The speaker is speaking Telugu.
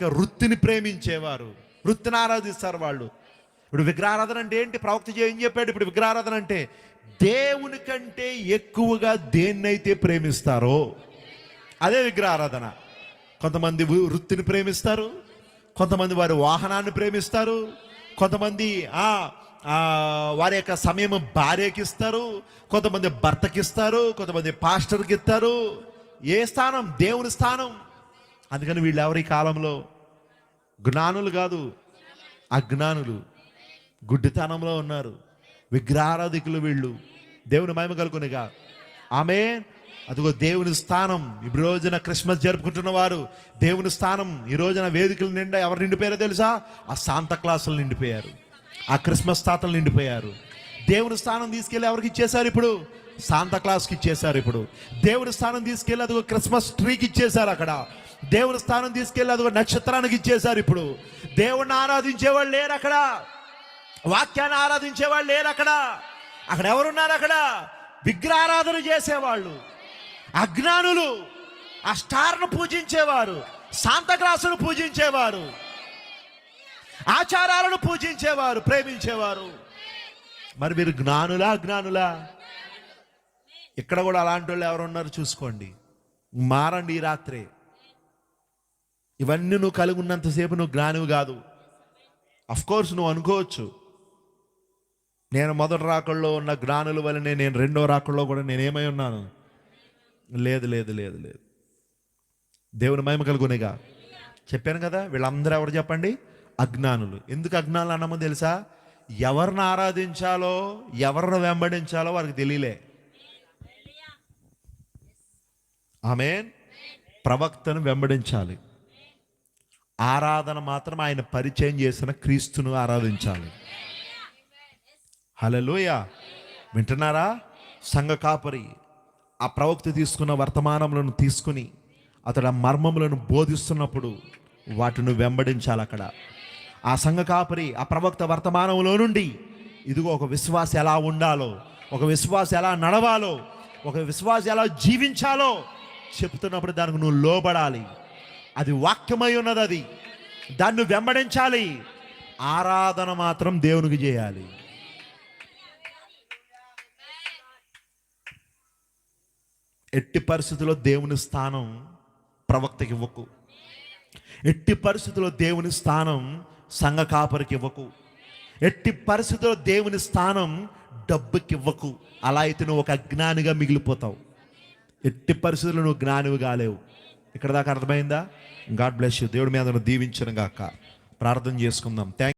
యొక్క వృత్తిని ప్రేమించేవారు. వృత్తిని ఆరాధిస్తారు వాళ్ళు. ఇప్పుడు విగ్రహారాధన అంటే ఏంటి? ప్రవక్త ఏం చెప్పాడు? ఇప్పుడు విగ్రహారాధన అంటే దేవుని కంటే ఎక్కువగా దేన్నైతే ప్రేమిస్తారో అదే విగ్రహారాధన. కొంతమంది వృత్తిని ప్రేమిస్తారు. కొంతమంది వారి వాహనాన్ని ప్రేమిస్తారు. కొంతమంది ఆ, వారి యొక్క సమయం భార్యకి ఇస్తారు కొంతమంది భర్తకి ఇస్తారు కొంతమంది పాస్టర్కి ఇస్తారు ఏ స్థానం? దేవుని స్థానం. అందుకని వీళ్ళు ఎవరి కాలంలో జ్ఞానులు కాదు అజ్ఞానులు. గుడ్డితనంలో ఉన్నారు. విగ్రహారాధికులు వీళ్ళు. దేవుని మహిమ కలుగునిగా. ఆమె అదిగో దేవుని స్థానం. ఈ రోజున క్రిస్మస్ జరుపుకుంటున్న వారు దేవుని స్థానం. ఈ రోజున వేదికలు నిండా ఎవరు నిండిపోయారో తెలుసా? ఆ శాంత క్లాసులు నిండిపోయారు. ఆ క్రిస్మస్ తాతలు నిండిపోయారు. దేవుని స్థానం తీసుకెళ్ళి ఎవరికి ఇచ్చేశారు ఇప్పుడు? శాంత క్లాస్కి ఇచ్చేశారు ఇప్పుడు. దేవుని స్థానం తీసుకెళ్ళి అదిగో క్రిస్మస్ ట్రీకి ఇచ్చేశారు అక్కడ. దేవుని స్థానం తీసుకెళ్ళి అదిగో నక్షత్రానికి ఇచ్చేశారు ఇప్పుడు. దేవుణ్ణి ఆరాధించే వాళ్ళు లేరు అక్కడ. వాక్యాన్ని ఆరాధించే వాళ్ళు లేరు అక్కడ. అక్కడ ఎవరున్నారు అక్కడ? విగ్రహారాధన చేసేవాళ్ళు. అజ్ఞానులు. ఆ స్టార్ను పూజించేవారు. శాంతగ్రాసును పూజించేవారు. ఆచారాలను పూజించేవారు ప్రేమించేవారు. మరి మీరు జ్ఞానులా అజ్ఞానులా? ఇక్కడ కూడా అలాంటి వాళ్ళు ఎవరు ఉన్నారు చూసుకోండి. మారండి ఈ రాత్రే. ఇవన్నీ నువ్వు కలిగి ఉన్నంతసేపు నువ్వు జ్ఞానివి కాదు. కోర్స్ నువ్వు అనుకోవచ్చు. నేను మొదటి రాకల్లో ఉన్న జ్ఞానుల వలనే నేను రెండో రాకల్లో కూడా నేనేమై ఉన్నాను? లేదు లేదు లేదు లేదు. దేవుని మహిమ కలుగునేగా. చెప్పాను కదా వీళ్ళందరూ ఎవరు చెప్పండి? అజ్ఞానులు. ఎందుకు అజ్ఞానులు అన్నామో తెలుసా? ఎవరిని ఆరాధించాలో ఎవరిని వెంబడించాలో వారికి తెలియలే. ఆమె ప్రవక్తను వెంబడించాలి. ఆరాధన మాత్రం ఆయన పరిచయం చేసిన క్రీస్తును ఆరాధించాలి. హలోయ వింటున్నారా? సంఘ కాపరి ఆ ప్రవక్త తీసుకున్న వర్తమానములను తీసుకుని అతడు ఆ మర్మములను బోధిస్తున్నప్పుడు వాటిని వెంబడించాలి అక్కడ. ఆ సంఘ కాపరి ఆ ప్రవక్త వర్తమానంలో నుండి ఇదిగో ఒక విశ్వాస ఎలా ఉండాలో ఒక విశ్వాస ఎలా నడవాలో ఒక విశ్వాస ఎలా జీవించాలో చెప్తున్నప్పుడు దానికి నువ్వు లోబడాలి. అది వాక్యమై ఉన్నది అది. దాన్ని వెంబడించాలి. ఆరాధన మాత్రం దేవునికి చేయాలి. ఎట్టి పరిస్థితుల్లో దేవుని స్థానం ప్రవక్తకి ఇవ్వకు. ఎట్టి పరిస్థితుల్లో దేవుని స్థానం సంఘ కాపరికి ఇవ్వకు. ఎట్టి పరిస్థితుల్లో దేవుని స్థానం డబ్బుకి ఇవ్వకు. అలా అయితే నువ్వు ఒక అజ్ఞానిగా మిగిలిపోతావు. ఎట్టి పరిస్థితుల్లో నువ్వు జ్ఞానివి కాలేవు. ఇక్కడ దాకా అర్థమైందా? గాడ్ బ్లెస్ యూ దేవుడి మీద దీవించను గాక ప్రార్థన చేసుకుందాం. థ్యాంక్